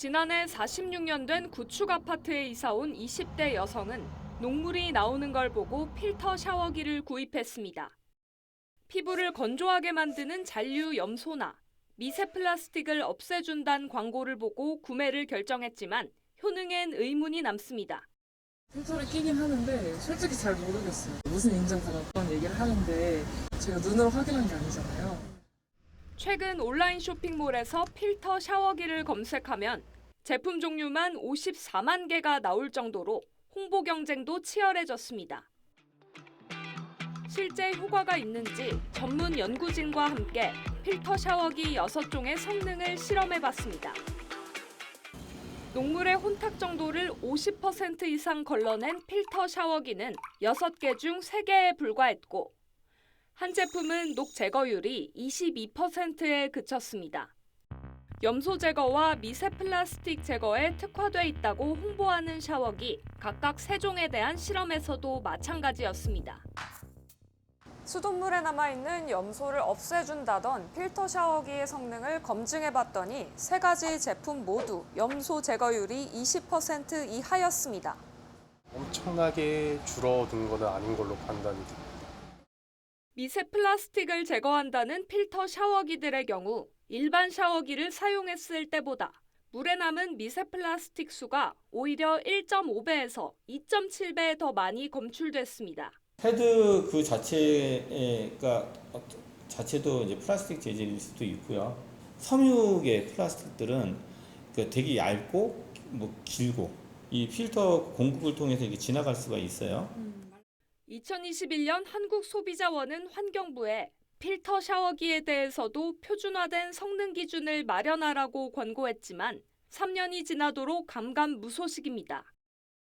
지난해 46년 된 구축 아파트에 이사 온 20대 여성은 녹물이 나오는 걸 보고 필터 샤워기를 구입했습니다. 피부를 건조하게 만드는 잔류 염소나 미세 플라스틱을 없애준다는 광고를 보고 구매를 결정했지만 효능엔 의문이 남습니다. 필터를 끼긴 하는데 솔직히 잘 모르겠어요. 무슨 인증서가 그런 얘기를 하는데 제가 눈으로 확인한 게 아니잖아요. 최근 온라인 쇼핑몰에서 필터 샤워기를 검색하면 제품 종류만 54만 개가 나올 정도로 홍보 경쟁도 치열해졌습니다. 실제 효과가 있는지 전문 연구진과 함께 필터 샤워기 6종의 성능을 실험해 봤습니다. 녹물의 혼탁 정도를 50% 이상 걸러낸 필터 샤워기는 6개 중 3개에 불과했고 한 제품은 녹 제거율이 22%에 그쳤습니다. 염소 제거와 미세 플라스틱 제거에 특화돼 있다고 홍보하는 샤워기 각각 세 종에 대한 실험에서도 마찬가지였습니다. 수돗물에 남아있는 염소를 없애준다던 필터 샤워기의 성능을 검증해 봤더니 세 가지 제품 모두 염소 제거율이 20% 이하였습니다. 엄청나게 줄어든 것은 아닌 걸로 판단이 듭니다. 미세 플라스틱을 제거한다는 필터 샤워기들의 경우 일반 샤워기를 사용했을 때보다 물에 남은 미세 플라스틱 수가 오히려 1.5배에서 2.7배 더 많이 검출됐습니다. 헤드 그 자체가 자체도 이제 플라스틱 재질일 수도 있고요. 섬유계 플라스틱들은 그 되게 얇고 뭐 길고 이 필터 공급을 통해서 이게 지나갈 수가 있어요. 2021년 한국소비자원은 환경부에 필터 샤워기에 대해서도 표준화된 성능 기준을 마련하라고 권고했지만 3년이 지나도록 감감무소식입니다.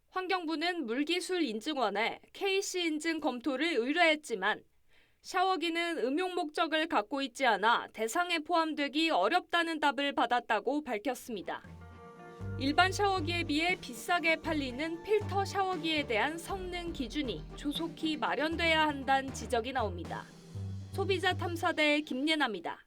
환경부는 물기술 인증원에 KC 인증 검토를 의뢰했지만 샤워기는 음용 목적을 갖고 있지 않아 대상에 포함되기 어렵다는 답을 받았다고 밝혔습니다. 일반 샤워기에 비해 비싸게 팔리는 필터 샤워기에 대한 성능 기준이 조속히 마련돼야 한다는 지적이 나옵니다. 소비자 탐사대 김예나입니다.